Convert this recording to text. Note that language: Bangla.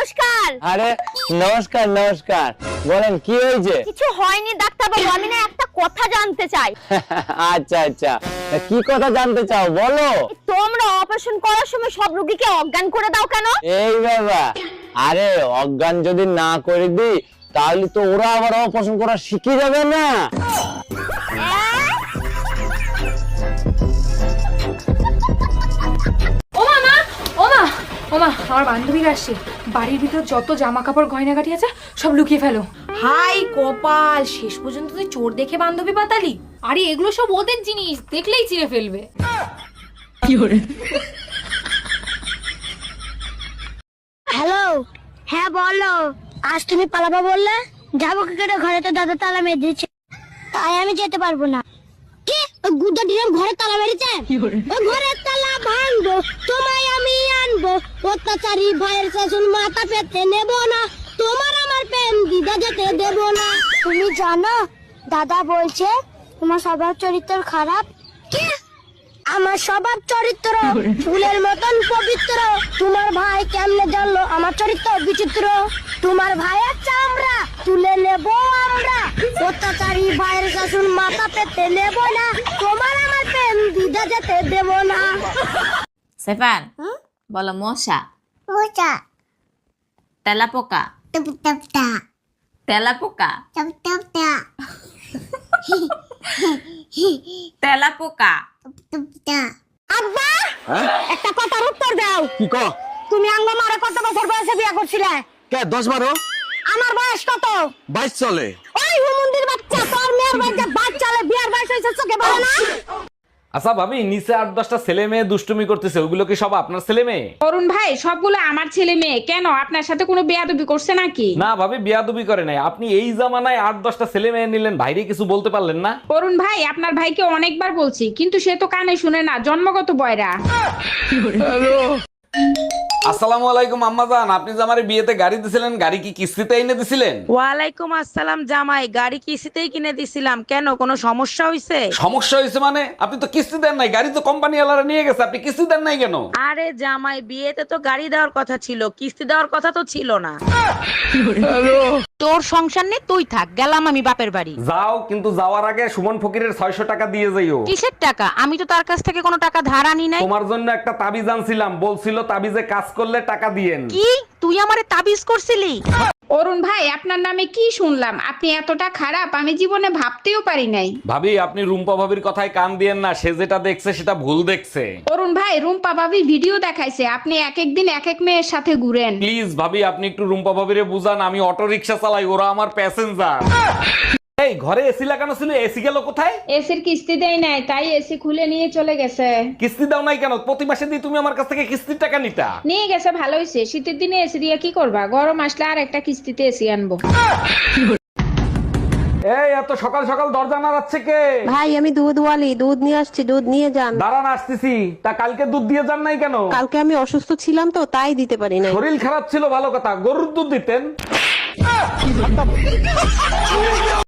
নমস্কার। আরে নমস্কার নমস্কার। বলেন কি হয়েছে? কিছু হয়নি ডাক্তার বাবু আমি না একটা কথা জানতে চাই। আচ্ছা আচ্ছা। কি কথা জানতে চাও? বলো। তোমরা অপারেশন করার সময় সব রোগীকে অজ্ঞান করে দাও কেন? এই বাবা আরে অজ্ঞান যদি না করে দিই তাহলে তো ওরা আবার অপারেশন করা শিখে যাবে না। আমার বান্ধবীর আসছে বাড়ির ভিতর যত জামা কাপড় গয়নাগাটি আছে সব লুকিয়ে ফেলো। হাই কপাল শেষ পর্যন্ত তুই চোর দেখে বান্ধবী পাতালি? আরে এগুলো সব ওদের জিনিস দেখলেই চিনে ফেলবে। হ্যালো? হ্যাঁ বলো। আজ তুমি পালাবা বললে? যাব কি করে? ঘরে তো দাদা তালা মেরে দিয়েছে তাই আমি যেতে পারব না। গুড্ডা ডিরাম ঘরে তালা মেরেছে? ওই ঘরের তালা ভাঙবো তোমায় আমি আনব। অত্যাচারী ভাইয়ের শাসন মাথা পেতে নেব না তোমার আমার প্রেম দিদা যেতে দেব না। তুমি জানো দাদা বলছে তোমার স্বভাব চরিত্র খারাপ। কি? আমার স্বভাব চরিত্র ফুলের মতন পবিত্র। তোমার ভাই কেমনে জানলো আমার চরিত্র বিচিত্র? তোমার ভাইয়ের চামড়া তুলে নেব আমরা। অত্যাচারী ভাইয়ের শাসন মাথা পেতে নেব না তোমার আমার প্রেম যেতে দেব না। সেফান বলো মশা। মোচা তেলাপোকা টপ টপ টা তেলাপোকা টপ টপ টা তেলাপোকা টপ টা আব্বা! একটা কথার উত্তর দাও। কি ক? তুমি আঙ্গ মারে কত বছর বয়সে বিয়ে করছিলে? কে দশ বারো? আমার বয়স কত? বাইশ চলে। ওই হুমুন্দির বাচ্চা তোর মেয়ের বাচ্চা বাচ্চালে বিয়ার বয়স হয়েছে চোখে বলে না? আচ্ছা ভাবি নিচে আট দশটা ছেলে মেয়ে দুষ্টুমি করতেছে কি সব আপনার ছেলে মেয়ে? অরুণ ভাই সবগুলো আমার ছেলে মেয়ে। কেন আপনার সাথে কোনো বেয়াদবি করছে নাকি? না ভাবি বিয়াদুবি করে নাই। আপনি এই জামানায় আট দশটা ছেলে মেয়ে নিলেন ভাইরে কিছু বলতে পারলেন না? অরুণ ভাই আপনার ভাইকে অনেকবার বলছি কিন্তু সে তো কানে শুনে না জন্মগত বয়রা। আসসালামু আলাইকুম আম্মাজান আপনি যে আমার বিয়েতে গাড়ি দিছিলেন গাড়ি কি কিস্তিতে এনে দিছিলেন? ওয়ালাইকুম আসসালাম জামাই গাড়ি কিস্তিতেই কিনে দিছিলাম। কেন কোনো সমস্যা হয়েছে সমস্যা হয়েছে মানে? আপনি তো কিস্তি দেন নাই গাড়ি তো কোম্পানি ওয়ালারা নিয়ে গেছে আপনি কিস্তি দেন নাই কেন? আরে জামাই বিয়েতে তো গাড়ি দেওয়ার কথা ছিল কিস্তি দেওয়ার কথা তো ছিল না। তোর সংসার নেই তুই থাক গেলাম আমি বাপের বাড়ি। যাও কিন্তু যাওয়ার আগে সুমন ফকিরের ছয়শো টাকা দিয়ে যাইও। কিসের টাকা? আমি তো তার কাছ থেকে কোনো টাকা ধার আনি নাই। তোমার জন্য একটা তাবিজ আনছিলাম বলছিল তাবিজে কাজ করলে টাকা দিয়েন। কি? তুই আমারে তাবিজ করছিলি? অরুণ ভাই আপনার নামে কি শুনলাম? আপনি এতটা খারাপ আমি জীবনে ভাবতেও পারি নাই। ভাবি আপনি রুম্পা ভাবির কথায় কান দিয়েন না সে যেটা দেখছে সেটা ভুল দেখছে। অরুণ ভাই রুম্পা ভাবি ভিডিও দেখাইছে আপনি এক এক দিন এক এক মেয়ের সাথে ঘুরেন। প্লিজ ভাবি আপনি একটু রুম্পা ভাবিরে বুঝান আমি অটো রিক্সা চালাই ওরা আমার প্যাসেঞ্জার। এই ঘরে এসি লাগানো ছিল এসি গেল কোথায়? এসির কিস্তি দেয় নাই তাই এসি খুলে নিয়ে চলে গেছে। কিস্তি দাও নাই কেন? প্রতি মাসে দিয়ে তুমি আমার কাছ থেকে কিস্তির টাকা নিতা। নিয়ে গেছে ভালো হয়েছে শীতের দিনে এসি দিয়ে কি করবা? গরম আসলে আর একটা কিস্তিতে এসি আনব। এই এত সকাল সকাল দরজা নাড়াচ্ছে কে? ভাই আমি দুধ ওয়ালি দুধ নিয়ে আসছি দুধ নিয়ে যান। দাঁড়ান আসতেছি। তা কালকে দুধ দিয়ে যান নাই কেন? কালকে আমি অসুস্থ ছিলাম তো তাই দিতে পারি নাই। শরীর খারাপ ছিল ভালো কথা। গরুর দুধ দিতেন।